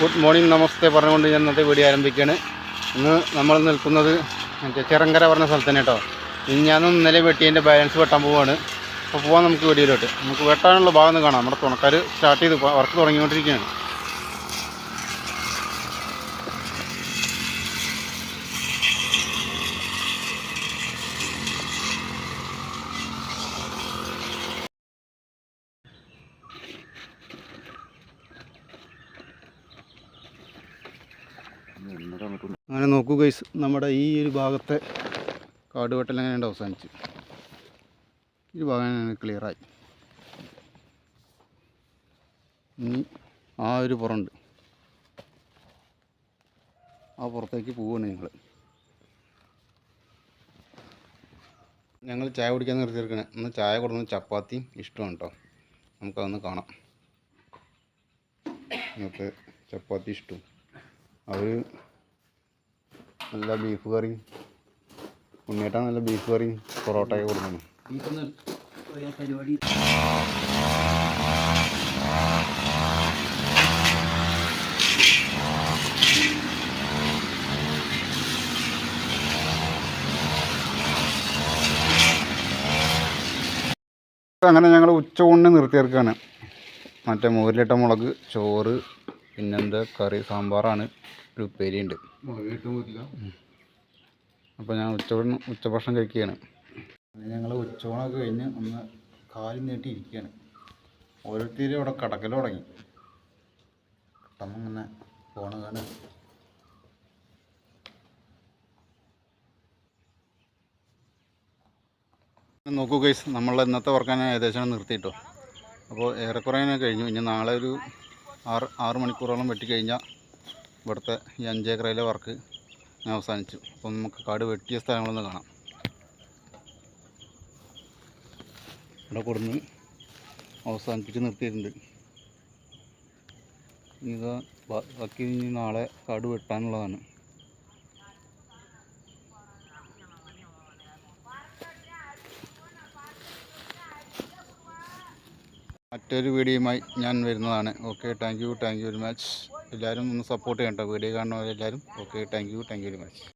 Good morning നമസ്തേ പറഞ്ഞുകൊണ്ട് ഞാൻ ഇന്നത്തെ വീഡിയോ ആരംഭിക്കുകയാണ്. ഇന്ന് നമ്മൾ നിൽക്കുന്നത് മറ്റേ ചിറങ്കര പറഞ്ഞ സ്ഥലത്ത് തന്നെ കേട്ടോ. ഞാനും ഇന്നലെ വെട്ടിയതിന്റെ ബാലൻസ് വെട്ടാൻ പോവുകയാണ് അപ്പോൾ പോകാൻ നമുക്ക് വീഡിയോയിലോട്ട്. നമുക്ക് വെട്ടാനുള്ള ഭാഗം കാണാം. നമ്മുടെ തുണക്കാർ സ്റ്റാർട്ട് ചെയ്ത് വർക്ക് തുടങ്ങിക്കൊണ്ടിരിക്കുകയാണ്. അങ്ങനെ നോക്കൂ ഗൈസ് നമ്മുടെ ഈ ഒരു ഭാഗത്തെ കാട് വെട്ടൽ എങ്ങനെയുണ്ട് അവസാനിച്ച്? ഈ ഭാഗം ക്ലിയറായി ഇനി ആ ഒരു പുറമുണ്ട്. ആ പുറത്തേക്ക് പോവുകയാണ് ഞങ്ങൾ ഞങ്ങൾ ചായ കുടിക്കാൻ നിർത്തിയിരിക്കണേ. ഒന്ന് ചായ കൊടുക്കുന്ന ചപ്പാത്തിയും ഇഷ്ടമാണ് കേട്ടോ നമുക്കതൊന്ന് കാണാം. ഇന്നത്തെ ചപ്പാത്തി ഇഷ്ടവും അവർ നല്ല ബീഫ് കറി ഉണ്ണിയേട്ടാ നല്ല ബീഫ് കറി പൊറോട്ടയൊക്കെ പരിപാടി. അങ്ങനെ ഞങ്ങൾ കൊണ്ട് നിർത്തിയേർക്കാണ് മറ്റേ മോരിലിട്ട മുളക് ചോറ് പിന്നെന്താ? കറി സാമ്പാറാണ്. ഒരു ഉപ്പേരിയുണ്ട്. അപ്പോൾ ഞാൻ ഉച്ചഭക്ഷണം ഉച്ചഭക്ഷണം കഴിക്കുകയാണ്. ഞങ്ങൾ ഉച്ചോണൊക്കെ കഴിഞ്ഞ് ഒന്ന് കാലും നീട്ടി ഇരിക്കുകയാണ്. ഓരോരുത്തരും ഇവിടെ കടക്കൽ തുടങ്ങി. പെട്ടെന്ന് ഇങ്ങനെ പോണ കാണാൻ നോക്കൂ ഗൈസ് നമ്മൾ ഇന്നത്തെ വർക്കാൻ ഏകദേശം നിർത്തിയിട്ടോ? അപ്പോൾ ഏറെക്കുറെ തന്നെ കഴിഞ്ഞു. ഇനി നാളെ ഒരു ആറ് ആറ് മണിക്കൂറോളം വെട്ടിക്കഴിഞ്ഞാൽ ഇവിടുത്തെ ഈ അഞ്ചേക്കറയിലെ വർക്ക് ഞാൻ അവസാനിച്ചു. അപ്പം നമുക്ക് കാട് വെട്ടിയ സ്ഥലങ്ങളൊന്ന് കാണാം. ഇവിടെ കൊടുന്ന് അവസാനിപ്പിച്ച് നിർത്തിയിട്ടുണ്ട്. ഇതാ ബാക്കി നാളെ കാട് വെട്ടാനുള്ളതാണ്. മറ്റൊരു വീഡിയോയുമായി ഞാൻ വരുന്നതാണ്. Okay thank you thank you very much എല്ലാവരും ഒന്ന് സപ്പോർട്ട് ചെയ്യണ്ട video കാണുന്നവരെല്ലാവരും. Okay thank you thank you very much